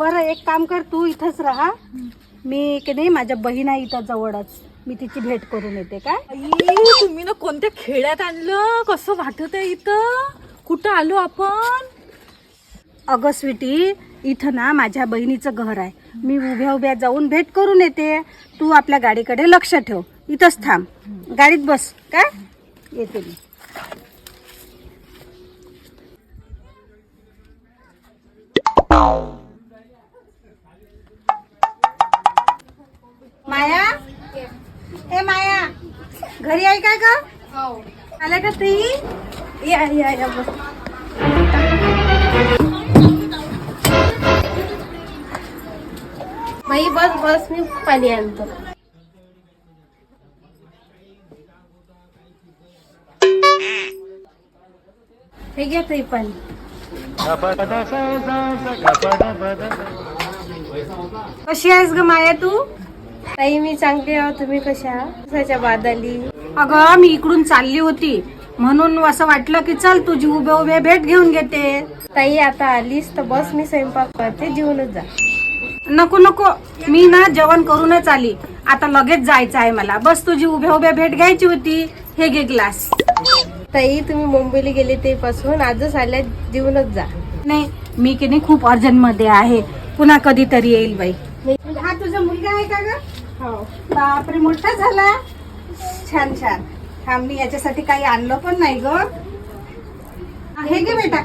बरं एक काम कर तू इथंच राहा. मी की नाही माझ्या बहीण आहे इथं जवळच. मी तिची भेट करून येते काय? आई, तुम्ही ना कोणत्या खेड्यात आणलं? कसं वाटत आहे इथं? कुठं आलो आपण? अगं स्वीटी इथं ना माझ्या बहिणीचं घर आहे. मी उभ्या उभ्या जाऊन भेट करून येते. तू आपल्या गाडीकडे लक्ष ठेव. इथंच थांब. गाडीत बस काय? येते मी. ए माया घरी आहे काय का आल्या का ती? या या या बस. बाई बस बस मी पाणी आणतो. हे घ्या ताई पाणी. कशी आहेस ग माया तू? ताई मी चांगली आहो. तुम्ही कशा कशाच्या बादाली? अगं मी इकडून चालली होती. म्हणून असं वाटलं की चल तुझी उभे उभे भेट घेऊन घेते. ताई आता आलीस तर बस मी स्वयंपाक करते जेवूनच जा. नको नको. मी ना जेवण करूनच आली. आता लगेच जायचं आहे मला. बस तुझी उभ्या उभ्या भेट घ्यायची होती. हे घे ग्लास. ताई तुम्ही मुंबईला गेले ते पासून आजच आल्या जेवूनच जा. नाही मी की नाही खूप अर्जंटमध्ये आहे. पुन्हा कधीतरी येईल बाई. म्हणजे हा तुझा मुलगा आहे का ग? हो. बापरे मोठा झाला. छान छान. थांब मी याच्यासाठी काही आणलं पण नाही ग. हे घे बेटा?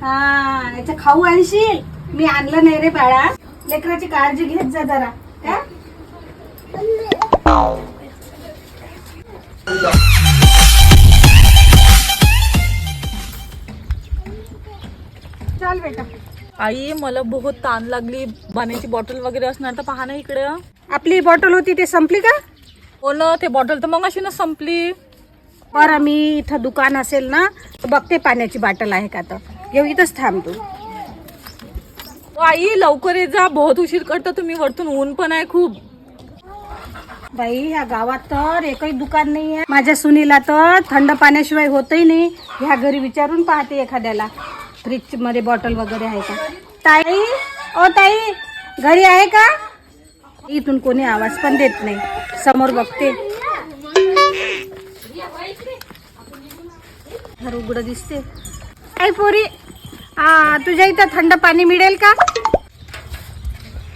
हा याच्या खाऊ आणशील? मी आणलं नाही रे बाळा. लेकराची काळजी घेत जा जरा. काय चल बेटा. आई मला बहुत ताण लागली. पाण्याची बॉटल वगैरे असणार तर पहा ना इकडे. आपली बॉटल होती ते संपली का? हो ना ते बॉटल तर मग अशी ना संपली. बरं मी इथं दुकान असेल ना तर बघते पाण्याची बाटल आहे का तर. येऊ इथंच थांब तू. ओ आई लवकर येत जा. बहुत उशीर करता तुम्ही. वरतून ऊन पण आहे खूप. बाई ह्या गावात तर एकही दुकान नाही आहे माझ्या सुनीला तर थंड पाण्याशिवाय होतही नाही. ह्या घरी विचारून पाहते एखाद्याला. फ्रीजमध्ये बॉटल वगैरे आहे का? ताई ओ ताई घरी आहे का? इथून कोणी आवाज पण देत नाही. समोर बघते. घर उघड दिसते. आई पोरी आ, तुझ्या इथं थंड पाणी मिळेल का?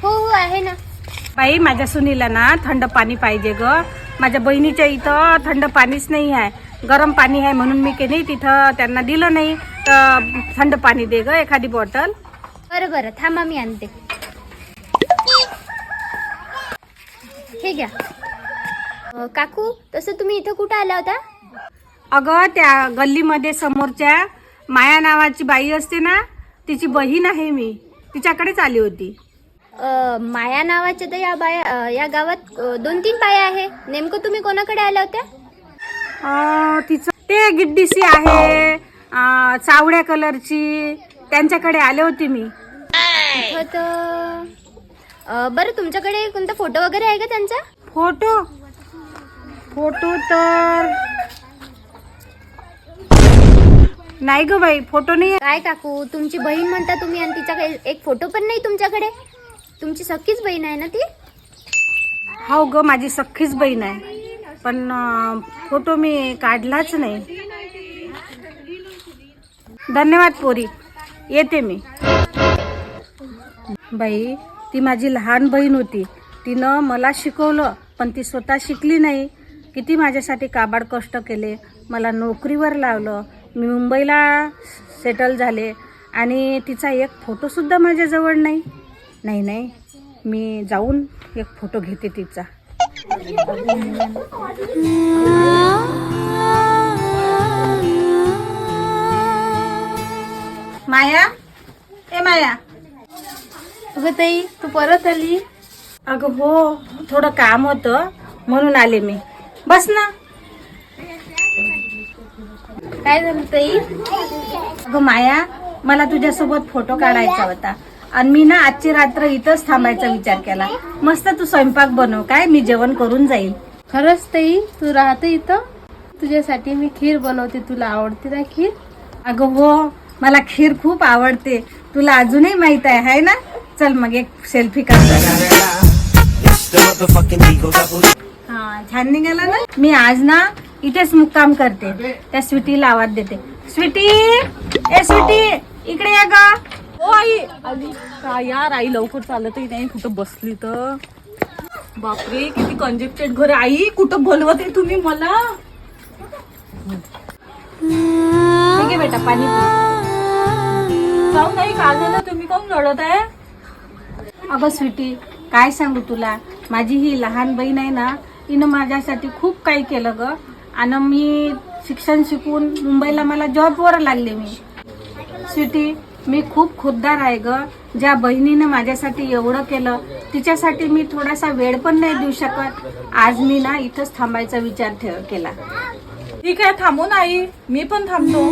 हो हो आहे ना. बाई माझ्या सुनीला ना थंड पाणी पाहिजे ग. माझ्या बहिणीच्या इथं थंड पाणीच नाही आहे. गरम पाणी आहे म्हणून मी की नाही तिथं त्यांना दिलं नाही. तर थंड पाणी दे ग एखादी बॉटल. बरं बरं. थांबा मी आणते. हे घ्या. अ, काकू तसं तुम्ही इथं कुठं आला होता? अगं त्या गल्लीमध्ये समोरच्या माया नावाची बाई असते ना तिची बहीण आहे मी. तिच्याकडेच आली होती. अ, माया नावाच्या तर या बाया अ, या गावात दोन तीन बाया आहे. नेमकं तुम्ही कोणाकडे आल्या होत्या? तिचं ते गिड्डीसी आहे. चावड्या कलरची. त्यांच्याकडे आले होते मी. बरं तुमच्याकडे कोणता फोटो वगैरे आहे का त्यांचा? फोटो? फोटो तर नाही ग बाई फोटो नाही आहे. काय काकू तुमची बहीण म्हणता तुम्ही आणि तिच्याकडे एक फोटो पण नाही तुमच्याकडे? तुमची सख्खीच बहीण आहे ना ती? हो ग माझी सख्खीच बहीण आहे. पण फोटो मी काढलाच नाही. धन्यवाद पोरी. येते मी. बाई ती माझी लहान बहीण होती. तिनं मला शिकवलं पण ती स्वतः शिकली नाही. किती माझ्यासाठी काबाड कष्ट केले. मला नोकरीवर लावलं. मी मुंबईला सेटल झाले. आणि तिचा एक फोटोसुद्धा माझ्याजवळ नाही. नाही नाही. मी जाऊन एक फोटो घेते तिचा. माया? ए माया. अगं ताई तू परत आली? अगं हो थोडं काम होतं म्हणून आले मी. बस ना. काय झालं ताई? अगं माया मला तुझ्यासोबत फोटो काढायचा होता. आणि मी ना आजची रात्र इथंच थांबायचा विचार केला. मस्त तू स्वयंपाक बनव काय? मी जेवण करून जाईल खरंच ताई तू राहते इथं? तुझ्यासाठी मी खीर बनवते तुला आवडते ना खीर? अगं हो मला खीर खूप आवडते. तुला अजूनही माहीत आहे हाय ना? चल मग एक सेल्फी काढ. हा छान निघाला ना? मी आज ना इथेच मुक्काम करते. त्या स्वीटीला आवाज देते. स्वीटी! ए स्वीटी! इकडे या ग. आली. का यार आई लवकर चालतही नाही कुठं बसली तर? बापरे किती कंजेक्टेड घर आई कुठं बोलवत आहे तुम्ही मला? ठीक आहे बेटा पाणी जाऊ नाही का झालं तुम्ही काऊन लढत आहे? अगं स्वीटी काय सांगू तुला? माझी ही लहान बहीण आहे ना तिनं माझ्यासाठी खूप काही केलं ग. आणि मी शिक्षण शिकून मुंबईला मला जॉबवर लागले मी. स्वीटी मी खूप खुद्दार आहे ग. ज्या बहिणीनं माझ्यासाठी एवढं केलं तिच्यासाठी मी थोडासा वेळ पण नाही देऊ शकत. आज मी ना इथंच थांबायचा विचार ठेव केला. ठीक आहे थांबू ना आई. मी पण थांबतो.